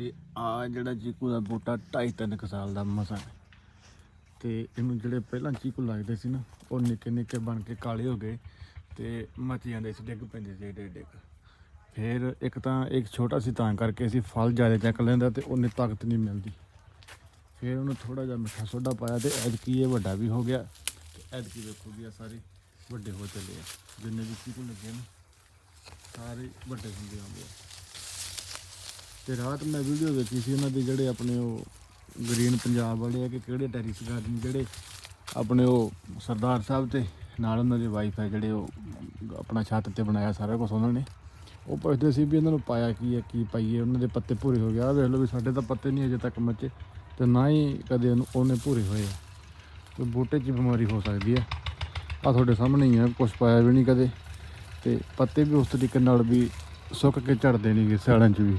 ਜੀ ਆ ਜਿਹੜਾ ਚੀਕੂ ਦਾ ਬੂਟਾ 2.5 ਤਿੰਨ ਕੁ ਸਾਲ ਦਾ ਮਸਾ ਤੇ ਇਹਨੂੰ ਜਿਹੜੇ ਪਹਿਲਾਂ ਚੀਕੂ ਲੱਗਦੇ ਸੀ ਨਾ, ਉਹ ਨਿੱਕੇ ਨਿੱਕੇ ਬਣ ਕੇ ਕਾਲੇ ਹੋ ਗਏ ਤੇ ਮੱਚ ਜਾਂਦੇ ਸੀ ਡਿੱਗ ਪੈਂਦੇ ਸੀ ਏਡੇ ਡਿੱਗ। ਫਿਰ ਇੱਕ ਤਾਂ ਇੱਕ ਛੋਟਾ ਸੀ, ਤਾਂ ਕਰਕੇ ਅਸੀਂ ਫਲ ਜ਼ਿਆਦਾ ਚੱਕ ਲੈਂਦਾ ਤੇ ਉਹਨੇ ਤਾਕਤ ਨਹੀਂ ਮਿਲਦੀ। ਫਿਰ ਉਹਨੂੰ ਥੋੜਾ ਜਿਹਾ ਮਿੱਠਾ ਸੋਡਾ ਪਾਇਆ ਤੇ ਐਤਕੀ ਇਹ ਵੱਡਾ ਵੀ ਹੋ ਗਿਆ ਤੇ ਐਤਕੀ ਵੇਖੋ ਵੀ ਆ ਸਾਰੇ ਵੱਡੇ ਹੋ ਚੱਲੇ ਆ। ਜਿੰਨੇ ਵੀ ਚੀਕੂ ਲੱਗੇ ਨਾ, ਸਾਰੇ ਵੱਡੇ ਹੁੰਦੇ ਆਉਂਦੇ ਆ। ਤੇ ਰਾਤ ਮੈਂ ਵੀਡੀਓ ਵੇਖੀ ਸੀ ਉਹਨਾਂ ਦੇ ਜਿਹੜੇ ਆਪਣੇ ਉਹ ਗ੍ਰੀਨ ਪੰਜਾਬ ਵਾਲੇ ਆ ਕਿ ਕਿਹੜੇ ਟੈਰਿਸ ਗਾਰਡਨ ਜਿਹੜੇ ਆਪਣੇ ਉਹ ਸਰਦਾਰ ਸਾਹਿਬ ਤੇ ਨਾਲ ਉਹਨਾਂ ਦੇ ਵਾਈਫ ਹੈ ਜਿਹੜੇ ਉਹ ਆਪਣਾ ਛੱਤ ਤੇ ਬਣਾਇਆ ਸਾਰਾ ਕੁਝ ਉਹਨਾਂ ਨੇ। ਉਹ ਪੁੱਛਦੇ ਸੀ ਵੀ ਇਹਨਾਂ ਨੂੰ ਪਾਇਆ ਕੀ ਹੈ ਕੀ ਪਾਈਏ? ਉਹਨਾਂ ਦੇ ਪੱਤੇ ਭੂਰੇ ਹੋ ਗਏ। ਆ ਵੇਖ ਲਓ ਵੀ ਸਾਡੇ ਤਾਂ ਪੱਤੇ ਨਹੀਂ ਅਜੇ ਤੱਕ ਮੱਚੇ ਤੇ ਨਾ ਹੀ ਕਦੇ ਉਹਨੂੰ ਉਹਨੇ ਭੂਰੇ ਹੋਏ ਆ। ਤੇ ਬੂਟੇ 'ਚ ਬਿਮਾਰੀ ਹੋ ਸਕਦੀ ਹੈ ਆ ਤੁਹਾਡੇ ਸਾਹਮਣੇ ਹੀ ਆ ਕੁਝ ਪਾਇਆ ਵੀ ਨਹੀਂ ਕਦੇ। ਤੇ ਪੱਤੇ ਵੀ ਉਸ ਤਰੀਕੇ ਨਾਲ ਵੀ ਸੁੱਕ ਕੇ ਝੜਦੇ ਨਹੀਂਗੇ ਸਿਆਲਾਂ 'ਚ ਵੀ।